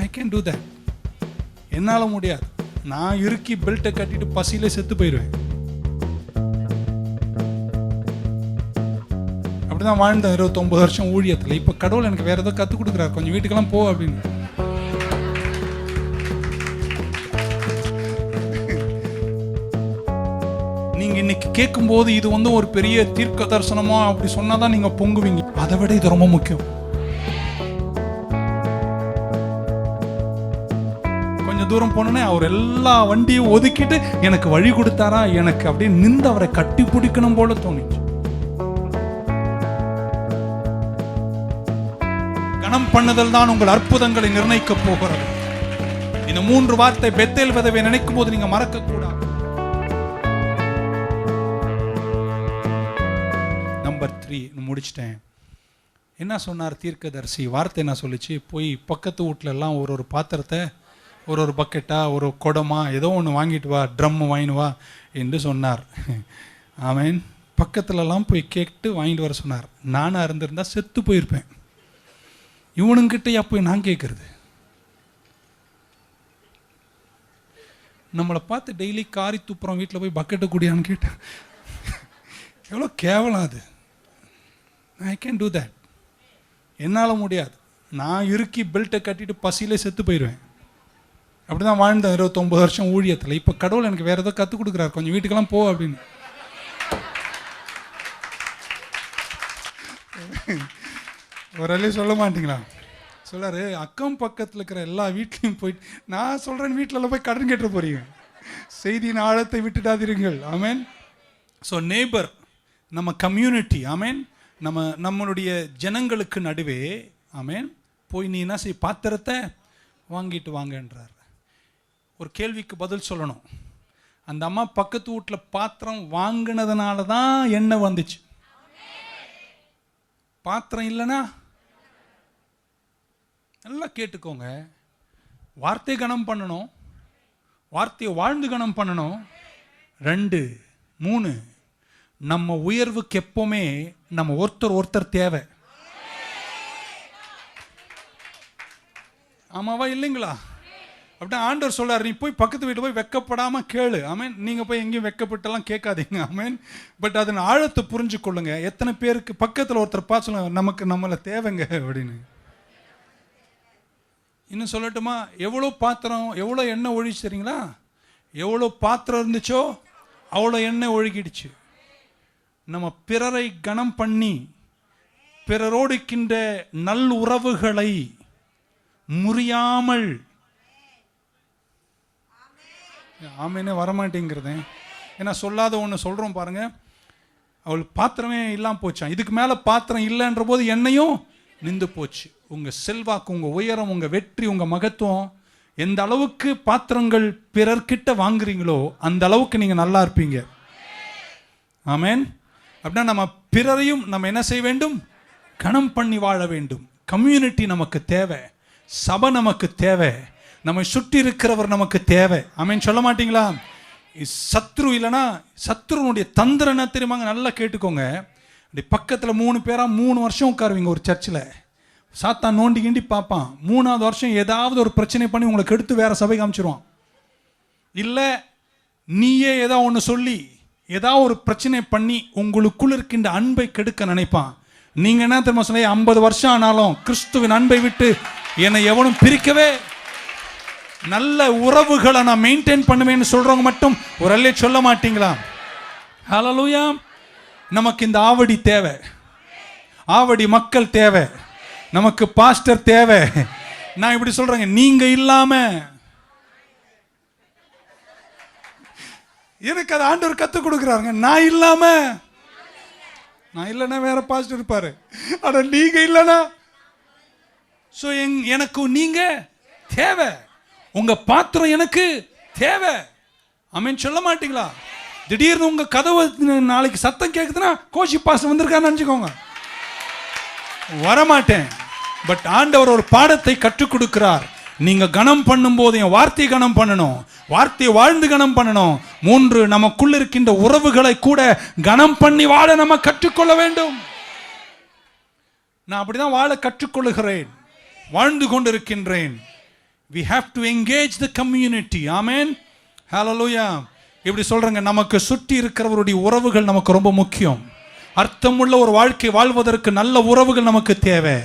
I can do that என்னால் முடியாது. நான் இறுக்கி பெல்ட்டை கட்டிட்டு பசியிலே செத்து போயிடுவேன் அப்படிதான் வாழ்ந்தேன் இருபத்தொம்பது வருஷம் ஊழியத்தில். இப்போ கடவுள் எனக்கு வேற ஏதோ கற்றுக் கொடுக்குறாரு. கொஞ்சம் வீட்டுக்கெல்லாம் போ அப்படின்னு. நீங்கள் இன்னைக்கு கேட்கும்போது இது வந்து ஒரு பெரிய தீர்க்க தரிசனமா அப்படி சொன்னாதான் நீங்கள் பொங்குவீங்க. அதை விட இது ரொம்ப முக்கியம். தூரம் போனோன்னே அவர் எல்லா வண்டியும் ஒதுக்கிட்டு எனக்கு வழி கொடுத்தாரா எனக்கு அப்படியே நின்று அவரை கட்டி பிடிக்கணும் போல தோணுச்சு. கணம் பண்ணுதல் தான் உங்கள் அற்புதங்களை நிர்ணயிக்க போகிறது. இந்த மூன்று வார்த்தை பெத்தேல் விதவை நினைக்கும் போது நீங்க மறக்க கூடாது நம்பர் த்ரீ முடிச்சிட்டேன். என்ன சொன்னார் தீர்க்கதரிசி? வார்த்தை என்ன சொல்லிச்சு? போய் பக்கத்து வீட்ல எல்லாம் ஒரு ஒரு பாத்திரத்தை ஒரு ஒரு பக்கெட்டா ஒரு குடமா ஏதோ ஒன்று வாங்கிட்டு வா ட்ரம் வாங்கிட்டு வா என்று சொன்னார். ஆமேன். பக்கத்துலலாம் போய் கேட்டு வாங்கிட்டு வர சொன்னார். நானாக இருந்திருந்தால் செத்து போயிருப்பேன். இவனுங்கிட்டயா போய் நான் கேட்குறது நம்மளை பார்த்து டெய்லி காரி துப்புறோம் வீட்டில் போய் பக்கெட்டை குடியான்னு கேட்டேன் எவ்வளோ கேவலம் அது. ஐ கேன் டூ தட் என்னால் முடியாது. நான் இறுக்கி பெல்ட்டை கட்டிட்டு பசியிலே செத்து போயிடுவேன் அப்படி தான் வாழ்ந்தேன் இருபத்தொம்பது வருஷம் ஊழியத்தில். இப்போ கடவுள் எனக்கு வேற ஏதோ கற்றுக் கொடுக்குறாரு. கொஞ்சம் வீட்டுக்கெல்லாம் போ அப்படின்னு. ஒரு அள்ளி சொல்ல மாட்டீங்களா? சொல்லாரு அக்கம் பக்கத்தில் இருக்கிற எல்லா வீட்லேயும் போயிட்டு நான் சொல்கிறேன் வீட்டிலலாம் போய் கடன் கேட்டு போறீங்க. செய்தியின் ஆழத்தை விட்டுடாதீர்கள். ஆமேன் ஸோ நேபர் நம்ம கம்யூனிட்டி ஆமேன் நம்ம நம்மளுடைய ஜனங்களுக்கு நடுவே ஆமேன் போய் நீ என்ன செய்? பாத்திரத்தை வாங்கிட்டு வாங்கன்றார். ஒரு கேள்விக்கு பதில் சொல்லணும். அந்த அம்மா பக்கத்து வீட்டில் பாத்திரம் வாங்கினதுனால தான் எண்ணெய் வந்துச்சு. பாத்திரம் இல்லைன்னா? நல்லா கேட்டுக்கோங்க. வார்த்தை கணம் பண்ணணும். வார்த்தையை வாழ்ந்து கணம் பண்ணணும். ரெண்டு மூணு நம்ம உயர்வுக்கு எப்போவுமே நம்ம ஒருத்தர் ஒருத்தர் தேவை. ஆமாவா இல்லைங்களா? அப்படின்னா ஆண்டவர் சொல்கிறார் நீ போய் பக்கத்து வீட்டு போய் வெக்கப்படாமல் கேளு. ஆமேன் நீங்கள் போய் எங்கேயும் வெக்கப்பட்டெல்லாம் கேட்காதீங்க. ஆமேன் பட் அதன் ஆழத்தை புரிஞ்சு கொள்ளுங்க எத்தனை பேருக்கு பக்கத்தில் ஒருத்தர் பார்த்து நமக்கு நம்மளை தேவைங்க அப்படின்னு. இன்னும் சொல்லட்டுமா? எவ்வளோ பாத்திரம் எவ்வளோ எண்ணெய் ஒழிச்சு தெரியுங்களா? எவ்வளோ பாத்திரம் இருந்துச்சோ அவ்வளோ எண்ணெய் ஒழுகிடுச்சு. நம்ம பிறரை கனம் பண்ணி பிறரோடுக்கின்ற நல் உறவுகளை முறியாமல் ஆமேனே வரமாட்டேங்கிறதே. ஏன்னா சொல்லாத ஒன்று சொல்கிறோம் பாருங்கள் அவள் பாத்திரமே இல்லாமல் போச்சான் இதுக்கு மேலே பாத்திரம் இல்லைன்ற போது என்னையும் நின்று போச்சு. உங்கள் செல்வாக்கு உங்கள் உயரம் உங்கள் வெற்றி உங்கள் மகத்துவம் எந்த அளவுக்கு பாத்திரங்கள் பிறர்கிட்ட வாங்குறீங்களோ அந்த அளவுக்கு நீங்கள் நல்லா இருப்பீங்க. ஆமேன். அப்படின்னா நம்ம பிறரையும் நம்ம என்ன செய்ய வேண்டும்? கணம் பண்ணி வாழ வேண்டும். கம்யூனிட்டி நமக்கு தேவை. சபை நமக்கு தேவை. நம்மை சுற்றி இருக்கிறவர் நமக்கு தேவை. அமைன்னு சொல்ல மாட்டீங்களா? சத்ரு இல்லைன்னா சத்ருனுடைய தந்திரம் என்ன தெரியுமாங்க நல்லா கேட்டுக்கோங்க. அப்படி பக்கத்தில் மூணு பேராக மூணு வருஷம் உட்காருவீங்க ஒரு சர்ச்சில். சாத்தான் நோண்டி கிண்டி பார்ப்பான். மூணாவது வருஷம் ஏதாவது ஒரு பிரச்சனை பண்ணி உங்களை கெடுத்து வேறு சபை காமிச்சிருவான். இல்லை நீயே ஏதோ ஒன்று சொல்லி ஏதாவது ஒரு பிரச்சனை பண்ணி உங்களுக்குள் இருக்கின்ற அன்பை கெடுக்க நினைப்பான். நீங்கள் என்ன தெரியுமா சொல்ல ஐம்பது வருஷம் ஆனாலும் கிறிஸ்துவின் அன்பை விட்டு என்னை எவனும் பிரிக்கவே நல்ல உறவுகளை நான் மெயின்டைன் பண்ணுவேன்னு சொல்றவங்க மட்டும் ஒரு அல்லே சொல்ல மாட்டீங்களா? ஹலலூயா நமக்கு இந்த ஆவடி தேவை. ஆவடி மக்கள் தேவை. நமக்கு பாஸ்டர் தேவை. நான் இப்படி சொல்றேங்க நீங்க இல்லாம. எனக்கு அது ஆண்டவர் கற்றுக் கொடுக்குறாருங்க நான் இல்லாம. நான் இல்லைன்னா வேற பாஸ்டர் இருப்பாரு. ஆனா நீங்க இல்லைன்னா ஸோ எங் எனக்கு நீங்க தேவை. உங்க பாத்திரம் எனக்கு தேவை. அமீன் சொல்ல மாட்டீங்களா? திடீர்னு உங்க கதவை நாளைக்கு சத்தம் கேட்குதுன்னா கோஷி பாசம் வந்திருக்கான்னு நினச்சிக்கோங்க. வரமாட்டேன். பட் ஆண்டவர் ஒரு பாடத்தை கற்றுக் கொடுக்கிறார். நீங்க கணம் பண்ணும்போது என் வார்த்தை கணம் பண்ணணும். வார்த்தையை வாழ்ந்து கணம் பண்ணணும். மூன்று நமக்குள்ள இருக்கின்ற உறவுகளை கூட கணம் பண்ணி வாழ நம்ம கற்றுக்கொள்ள வேண்டும். நான் அப்படிதான் வாழ கற்றுக்கொள்ளுகிறேன். வாழ்ந்து கொண்டிருக்கின்றேன். We have to engage the community amen hallelujah. இப்படி சொல்கிறேங்க நமக்கு சுற்றி இருக்கிறவருடைய உறவுகள் நமக்கு ரொம்ப முக்கியம். அர்த்தமுள்ள ஒரு வாழ்க்கை வாழ்வதற்கு நல்ல உறவுகள் நமக்கு தேவை.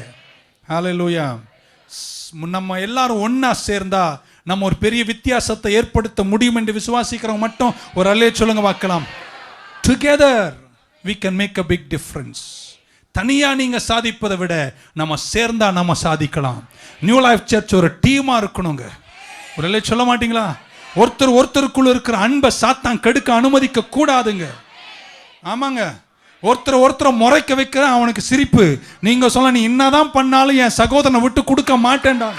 Hallelujah. ஸ்- நம்ம எல்லாரும் ஒன்றா சேர்ந்தா நம்ம ஒரு பெரிய வித்தியாசத்தை ஏற்படுத்த முடியும் என்று விசுவாசிக்கிறவங்க மட்டும் ஒரு அல்லே சொல்லுங்க பார்க்கலாம். Together we can make a big difference தனியாக நீங்கள் சாதிப்பதை விட நம்ம சேர்ந்தா நம்ம சாதிக்கலாம். நியூ லைஃப் சர்ச் ஒரு டீமாக இருக்கணுங்க. ஒரு சொல்ல மாட்டீங்களா? ஒருத்தர் ஒருத்தருக்குள்ள இருக்கிற அன்பை சாத்தான் கெடுக்க அனுமதிக்க கூடாதுங்க. ஆமாங்க. ஒருத்தர் ஒருத்தரை முறைக்க வைக்கிற அவனுக்கு சிரிப்பு. நீங்க சொல்ல நீ என்னதான் பண்ணாலும் என் சகோதரனை விட்டு கொடுக்க மாட்டேன்டா.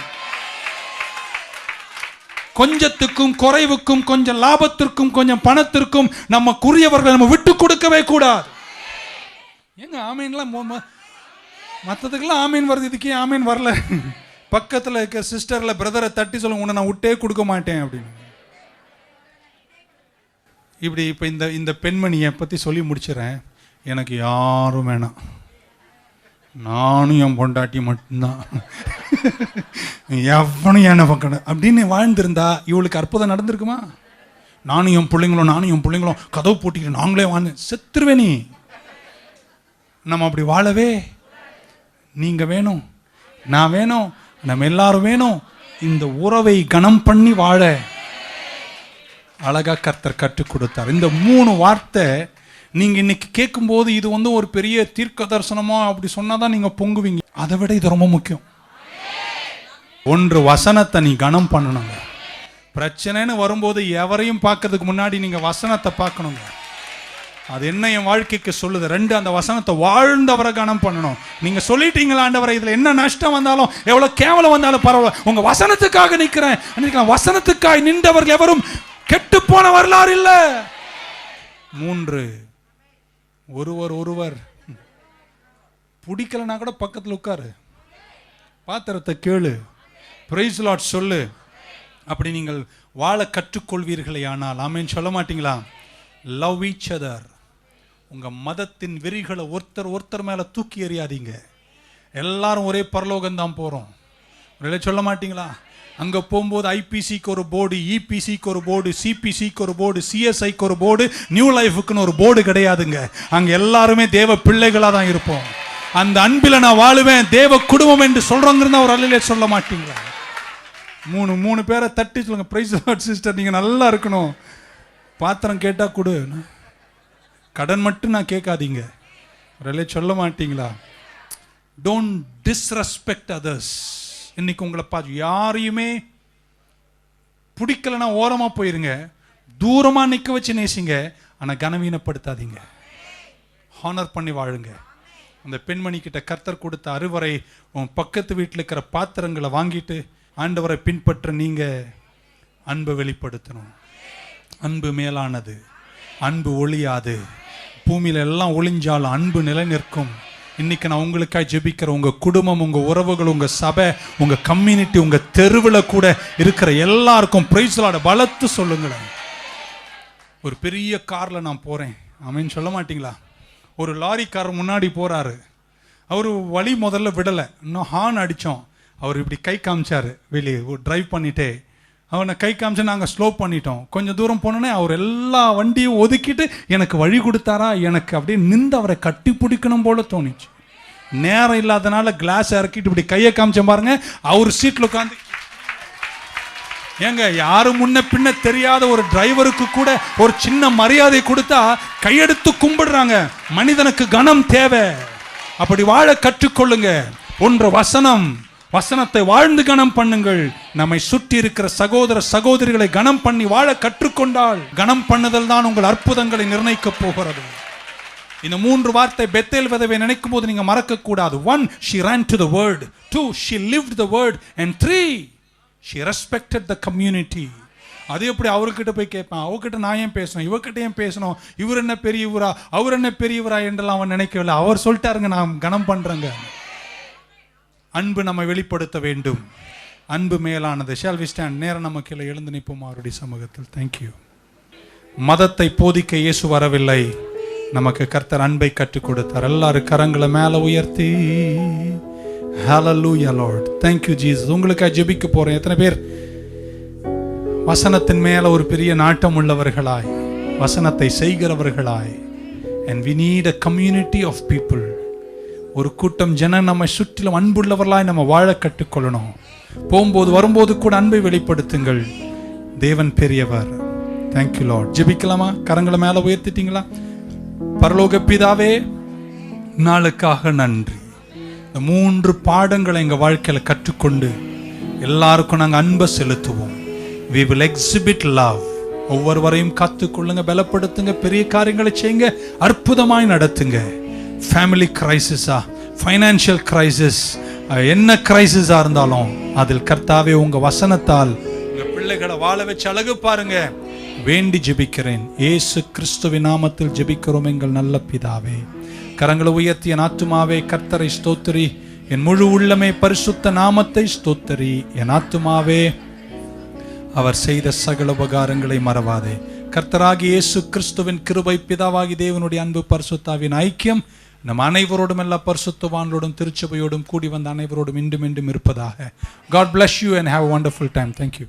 கொஞ்சத்துக்கும் குறைவுக்கும் கொஞ்சம் லாபத்திற்கும் கொஞ்சம் பணத்திற்கும் நம்ம குறியவர்களை நம்ம விட்டு கொடுக்கவே கூடாது. ஏங்க ஆமீன்லாம் மற்றதுக்கெல்லாம் ஆமீன் வருது இதுக்கே ஆமீன் வரல. பக்கத்தில் இருக்க சிஸ்டரில் பிரதரை தட்டி சொல்லுங்க உன்னை நான் விட்டே கொடுக்க மாட்டேன் அப்படின்னு. இப்படி இப்போ இந்த இந்த பெண்மணியை பற்றி சொல்லி முடிச்சிடறேன் எனக்கு யாரும் வேணாம். நானும் என் பொண்டாட்டி மட்டும்தான். எவனும் என்ன பக்கம் அப்படின்னு வாழ்ந்திருந்தா இவளுக்கு அற்புதம் நடந்திருக்குமா? நானும் என் பிள்ளைங்களும் நானும் என் பிள்ளைங்களும் கதவு போட்டிக்கிட்டு நாங்களே வாழ்ந்து செத்துருவே நீ நம்ம அப்படி வாழவே நீங்கள் வேணும் நான் வேணும் நம்ம எல்லாரும் வேணும் இந்த உறவை கனம் பண்ணி வாழ. அழகா கர்த்தர் கற்றுக் கொடுத்தார். இந்த மூணு வார்த்தை நீங்கள் இன்னைக்கு கேட்கும்போது இது வந்து ஒரு பெரிய தீர்க்க தரிசனமா அப்படி சொன்னால் தான் நீங்கள் பொங்குவீங்க. அதை விட இது ரொம்ப முக்கியம். ஒன்று வசனத்தை நீ கனம் பண்ணணுங்க. பிரச்சனைன்னு வரும்போது எவரையும் பார்க்கறதுக்கு முன்னாடி நீங்கள் வசனத்தை பார்க்கணுங்க. அது என்ன என் வாழ்க்கைக்கு சொல்லுது? ரெண்டு அந்த வசனத்தை வாழ்ந்தவரை கனம் பண்ணணும். நீங்க சொல்லிட்டீங்களா ஆண்டவரை? இதுல என்ன நஷ்டம் வந்தாலும் எவ்வளவு கேவலம் வந்தாலும் பரவாயில்ல. உங்க வசனத்துக்காக நிற்கிறேன் நினைக்கலாம் வசனத்துக்காய் நின்றவர்கள் எவரும் கெட்டு போன வரலாறு இல்ல. மூன்று ஒருவர் ஒருவர். பிடிக்கலனா கூட பக்கத்தில் உட்காரு. பாத்திரத்தை கேளு. பிரைஸ் லாட் சொல்லு. அப்படி நீங்கள் வாழ கற்றுக்கொள்வீர்களே ஆனால் ஆமேன்னு சொல்ல மாட்டீங்களா? லவ் ஈச் அதர் உங்கள் மதத்தின் வெறிகளை ஒருத்தர் ஒருத்தர் மேலே தூக்கி எறியாதீங்க. எல்லாரும் ஒரே பரலோகம் தான் போறோம் சொல்ல மாட்டீங்களா? அங்கே போகும்போது ஐபிசிக்கு ஒரு போர்டு இபிசிக்கு ஒரு போர்டு சிபிசிக்கு ஒரு போர்டு சிஎஸ்ஐக்கு ஒரு போர்டு நியூ லைஃபுக்குன்னு ஒரு போர்டு கிடையாதுங்க. அங்கே எல்லாருமே தேவ பிள்ளைகளாக தான் இருப்போம். அந்த அன்பில் நான் வாழுவேன் தேவ குடும்பம் என்று சொல்றோங்கிறத ஒரு அல்லையிலே சொல்ல மாட்டீங்களா? மூணு மூணு பேரை தட்டி சொல்லுங்கள் ப்ரைஸ் சிஸ்டர் நீங்கள் நல்லா இருக்கணும். பாத்திரம் கேட்டால் கொடு. கடன் மட்டும் நான் கேட்காதீங்க. சொல்ல மாட்டீங்களா? டோன்ட் டிஸ்ரெஸ்பெக்ட் அதர்ஸ் இன்னைக்கு உங்களை பார்த்து யாரையுமே பிடிக்கலனா ஓரமாக போயிருங்க. தூரமாக நிற்க வச்சு நேசிங்க. ஆனால் கனவீனப்படுத்தாதீங்க. ஹானர் பண்ணி வாழுங்க. அந்த பெண்மணி கிட்ட கர்த்தர் கொடுத்த அறுவரை உன் பக்கத்து வீட்டில் இருக்கிற பாத்திரங்களை வாங்கிட்டு ஆண்டவரை பின்பற்ற நீங்கள் அன்பை வெளிப்படுத்தணும். அன்பு மேலானது. அன்பு ஒளியாது. பூமியில எல்லாம் ஒளிஞ்சால் அன்பு நிலை நிற்கும் இன்னைக்கு நான் உங்களுக்காக ஜெபிக்கிற உங்க குடும்பம் உங்க உறவுகள் உங்க சபை உங்க கம்யூனிட்டி உங்க தெருவில் கூட இருக்கிற எல்லாருக்கும் பிரைஸ்லாட பலத்து சொல்லுங்களேன். ஒரு பெரிய கார்ல நான் போறேன். அவன் சொல்ல மாட்டீங்களா? ஒரு லாரிக்காரர் முன்னாடி போறாரு. அவர் வழி முதல்ல விடலை. இன்னும் ஹார்ன் அடித்தோம் அவர் இப்படி கை காமிச்சார். வெளியே டிரைவ் பண்ணிட்டே. அவனை கை காமிச்சு நாங்கள் ஸ்லோ பண்ணிட்டோம். கொஞ்சம் தூரம் போனோன்னே அவர் எல்லா வண்டியும் ஒதுக்கிட்டு எனக்கு வழி கொடுத்தாரா? எனக்கு அப்படியே நின்று அவரை கட்டி பிடிக்கணும் போல தோணுச்சு. நேரம் இல்லாதனால கிளாஸ் இறக்கிட்டு இப்படி கையை காமிச்ச பாருங்க. அவர் சீட்டில் உட்காந்து ஏங்க யாரு முன்ன பின்ன தெரியாத ஒரு டிரைவருக்கு கூட ஒரு சின்ன மரியாதை கொடுத்தா கையெடுத்து கும்பிடுறாங்க. மனிதனுக்கு கனம் தேவை. அப்படி வாழ கற்றுக்கொள்ளுங்க. ஒன்று வசனம். வசனத்தை வாழ்ந்து கனம் பண்ணுங்கள். நம்மை சுற்றி இருக்கிற சகோதர சகோதரிகளை கனம் பண்ணி வாழ கற்றுக்கொண்டால் கனம் பண்ணுதல் தான் உங்கள் அற்புதங்களை நிர்ணயிக்கப் போகிறது. இந்த மூன்று வார்த்தை பெத்தேல் விதவை நினைக்கும் போது நீங்க மறக்க கூடாது one she run to the word two she live the word and three she respected the community அது எப்படி அவர்கிட்ட போய் கேட்பேன்? அவர்கிட்ட நான் ஏன் பேசணும்? இவர்கிட்ட ஏன் பேசணும்? இவர் என்ன பெரியவரா? அவர் என்ன பெரியவரா என்றெல்லாம் அவன் நினைக்கவில்லை. அவர் சொல்லிட்டாருங்க நான் கனம் பண்ணுறேங்க அன்பு நம்ம வெளிப்படுத்த வேண்டும். அன்பு மேலானது. ஷால் வி ஸ்டாண்ட் நேரம் நம்ம கீழே எழுந்து நிற்போம் அவருடைய சமூகத்தில். தேங்க்யூ மதத்தை போதிக்க இயேசு வரவில்லை. நமக்கு கர்த்தர் அன்பை கற்றுக் கொடுத்தார். எல்லாரும் கரங்களை மேலே உயர்த்தி. ஹalleluya லார்ட் thank ஜீசஸ் உங்களுக்காக ஜெபிக்க போறேன் எத்தனை பேர்? வசனத்தின் மேல ஒரு பெரிய நாட்டம் உள்ளவர்களாய். வசனத்தை செய்கிறவர்களாய். And we need a community of people ஒரு கூட்டம் ஜனம் நம்ம சுற்றிலும் அன்புள்ளவர்களாய் நம்ம வாழ கற்றுக்கொள்ளணும். போகும்போது வரும்போது கூட அன்பை வெளிப்படுத்துங்கள். தேவன் பெரியவர். தேங்க்யூ லார்ட் ஜெபிக்கலாமா? கரங்களை மேலே உயர்த்திட்டீங்களா? பரலோக பிதாவே நாளுக்காக நன்றி. இந்த மூன்று பாடங்களை எங்கள் வாழ்க்கையில் கற்றுக்கொண்டு எல்லாருக்கும் நாங்கள் அன்பை செலுத்துவோம். வி வில் எக்ஸிபிட் லவ் ஒவ்வொருவரையும் காத்துக்கொள்ளுங்க பலப்படுத்துங்க பெரிய காரியங்களை செய்யுங்க அற்புதமாய் நடத்துங்க. ஃபேமிலி கிரைசிஸா ஃபைனான்ஷியல் கிரைசிஸ் என்ன கிரைசிஸா இருந்தாலும் அதில் கர்த்தாவே உங்க வசனத்தால் உங்க பிள்ளைகளை வாழ வச்சு அழகு பாருங்க. வேண்டி ஜெபிக்கிறேன். ஏசு கிறிஸ்துவின் நாமத்தில் ஜெபிக்கிறோம் எங்கள் நல்ல பிதாவே. கரங்களை உயர்த்திய ஆத்துமாவே கர்த்தரை ஸ்தோத்திரி. என் முழு உள்ளமே பரிசுத்த நாமத்தை ஸ்தோத்தரி. என் ஆத்துமாவே அவர் செய்த சகல உபகாரங்களை மறவாதே. கர்த்தராகி இயேசு கிறிஸ்துவின் கிருபை பிதாவாகி தேவனுடைய அன்பு பரிசுத்தாவின் ஐக்கியம். நம் அனைவரோடும் எல்லா பரிசுத்தவான்களோடும் திருச்சபையோடும் கூடி வந்த அனைவரோடும் இன்றும் இன்றும் இருப்பதாக. God bless you and have wonderful time thank you